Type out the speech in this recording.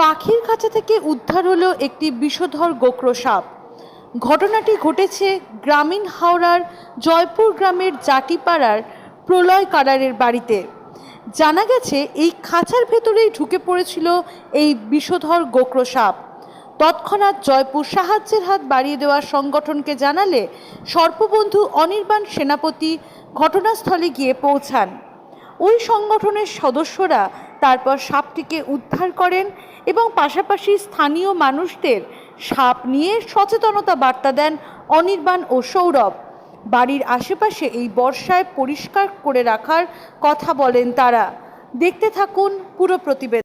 পাখির কাছে থেকে উদ্ধার হলো একটি বিষধর গোক্র সাপ। ঘটনাটি ঘটেছে গ্রামীণ হাওড়ার জয়পুর গ্রামের জাটিপাড়ার প্রলয় কারারের বাড়িতে। জানা গেছে, এই খাঁচার ভেতরেই ঢুকে পড়েছিল এই বিষধর গোক্র সাপ। তৎক্ষণাৎ জয়পুর সাহায্যের হাত বাড়িয়ে দেওয়ার সংগঠনকে জানালে সর্পবন্ধু অনির্বাণ সেনাপতি ঘটনাস্থলে গিয়ে পৌঁছান। ওই সংগঠনের সদস্যরা তারপর সাপটিকে উদ্ধার করেন এবং পাশাপাশি স্থানীয় মানুষদের সাপ নিয়ে সচেতনতা বার্তা দেন অনির্বাণ ও সৌরভ। বাড়ির আশেপাশে এই বর্ষায় পরিষ্কার করে রাখার কথা বলেন তারা। দেখতে থাকুন পুরো প্রতিবেদন।